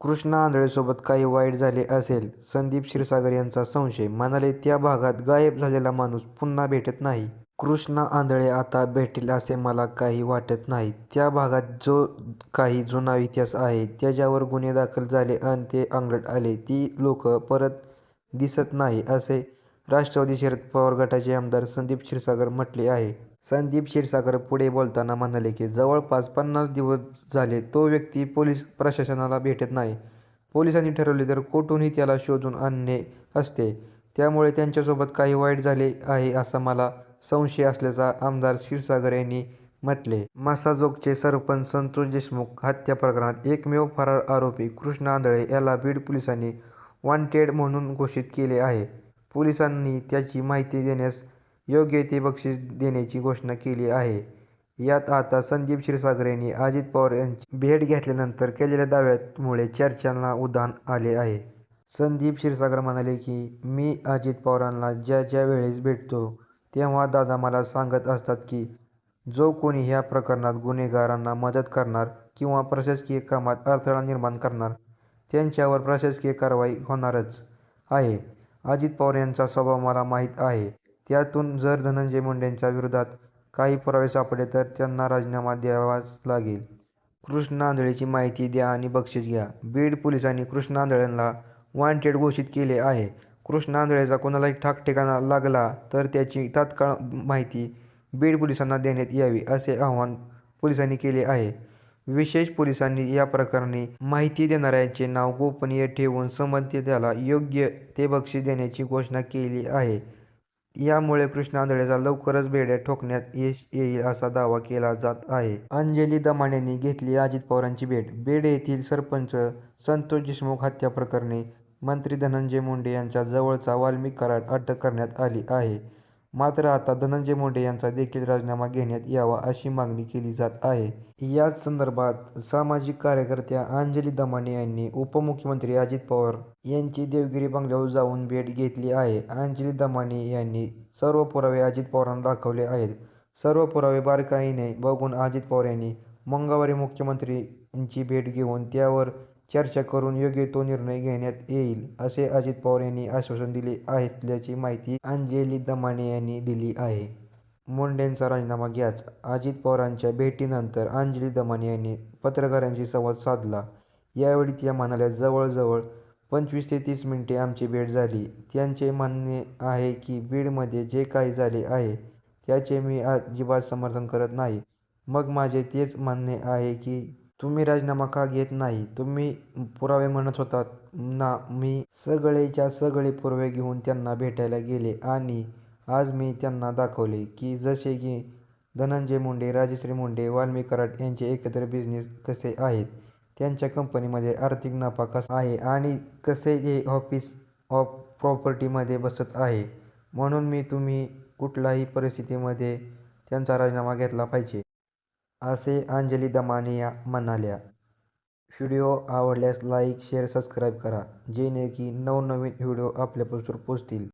कृष्णा आंधळेसोबत काही वाईट झाले असेल, संदीप क्षीरसागर यांचा संशय, म्हणाले त्या भागात गायब झालेला माणूस पुन्हा भेटत नाही. कृष्णा आंधळे आता भेटेल असे मला काही वाटत नाही. त्या भागात जो काही जुना इतिहास आहे, त्याच्यावर गुन्हे दाखल झाले आणि ते अंगलट आले, ती लोक परत दिसत नाही असे राष्ट्रवादी शरद पवार गटाचे आमदार संदीप क्षीरसागर म्हटले आहे. संदीप क्षीरसागर पुढे बोलताना म्हणाले की जवळपास पन्नास दिवस झाले तो व्यक्ती पोलीस प्रशासनाला भेटत नाही. पोलिसांनी ठरवले तर कोठूनही त्याला शोधून आणणे असते. त्यामुळे त्यांच्यासोबत काही वाईट झाले आहे असा मला संशय असल्याचा आमदार क्षीरसागर यांनी म्हटले. मासाजोगचे सरपंच संतोष देशमुख हत्या प्रकरणात एकमेव फरार आरोपी कृष्ण आंधळे याला बीड पोलिसांनी वॉन्टेड म्हणून घोषित केले आहे. पोलिसांनी त्याची माहिती देण्यास योग्य ते बक्षीस देण्याची घोषणा केली आहे. यात आता संदीप क्षीरसागर यांनी अजित पवार यांची भेट घेतल्यानंतर केलेल्या दाव्यामुळे चर्चांना उधाण आले आहे. संदीप क्षीरसागर म्हणाले की मी अजित पवारांना ज्या ज्या वेळेस भेटतो तेव्हा दादा मला सांगत असतात की जो कोणी ह्या प्रकरणात गुन्हेगारांना मदत करणार किंवा प्रशासकीय कामात अडथळा निर्माण करणार त्यांच्यावर प्रशासकीय कारवाई होणारच आहे. अजित पवार यांचा स्वभाव मला माहीत आहे. त्यातून जर धनंजय मुंडेंच्या विरोधात काही पुरावे सापडले तर त्यांना राजीनामा द्यावाच लागेल. कृष्ण आंधळेची माहिती द्या आणि बक्षीस घ्या, बीड पोलिसांनी कृष्ण आंधळेला वॉन्टेड घोषित केले आहे. कृष्ण आंधळेचा कोणालाही ठाकठिकाणा लागला तर त्याची तात्काळ माहिती बीड पोलिसांना देण्यात यावी असे आवाहन पोलिसांनी केले आहे. विशेष पोलिसांनी या प्रकरणी माहिती देणाऱ्याचे नाव गोपनीय ठेवून संबंधिताला योग्य ते बक्षीस देण्याची घोषणा केली आहे. यामुळे कृष्णा आंधळेला लवकरच बेड्या ठोकण्यात यश येईल असा दावा केला जात आहे. अंजली दमानियांनी घेतली अजित पवारांची भेट, बीड येथील सरपंच संतोष देशमुख हत्या प्रकरणी मंत्री धनंजय मुंडे यांच्या जवळचा वाल्मिक कराड अटक करण्यात आली आहे. मात्र आता धनंजय मुंडे यांचा देखील राजीनामा घेण्यात यावा अशी मागणी केली जात आहे. याच संदर्भात सामाजिक कार्यकर्त्या अंजली दमाने यांनी उपमुख्यमंत्री अजित पवार यांची देवगिरी बंगल्यावर जाऊन भेट घेतली आहे. अंजली दमाने यांनी सर्व पुरावे अजित पवारांना दाखवले आहेत. सर्व पुरावे बारकाईने बघून अजित पवार यांनी मंगळवारी मुख्यमंत्र्यांची भेट घेऊन त्यावर चर्चा करून योग्य तो निर्णय घेण्यात येईल असे अजित पवार यांनी आश्वासन दिले असल्याची माहिती अंजली दमाने यांनी दिली आहे. मुंडेंचा राजीनामा घ्याच, अजित पवारांच्या भेटीनंतर अंजली दमाने यांनी पत्रकारांशी संवाद साधला. यावेळी त्या म्हणाल्या जवळजवळ पंचवीस ते तीस मिनिटे आमची भेट झाली. त्यांचे म्हणणे आहे की बीडमध्ये जे काही झाले आहे त्याचे मी अजिबात समर्थन करत नाही. मग माझे तेच म्हणणे आहे की तुम्ही राजीनामा का घेत नाही? तुम्ही पुरावे म्हणत होतात ना मी सगळेच्या सगळे पुरावे घेऊन त्यांना भेटायला गेले आणि आज मी त्यांना दाखवले की जसे की धनंजय मुंडे, राजश्री मुंडे, वाल्मी कराड यांचे एकत्र बिझनेस कसे आहेत, त्यांच्या कंपनीमध्ये आर्थिक नफा कसा आहे आणि कसे हे ऑफिस ऑफ प्रॉपर्टीमध्ये बसत आहे. म्हणून मी तुम्ही कुठल्याही परिस्थितीमध्ये त्यांचा राजीनामा घेतला पाहिजे. असे अंजली दमानिया म्हणाल्या. व्हिडिओ आवडल्यास लाईक, शेअर, सबस्क्राईब करा जेणे की नवनवीन व्हिडिओ आपल्यापासून पोहोचतील.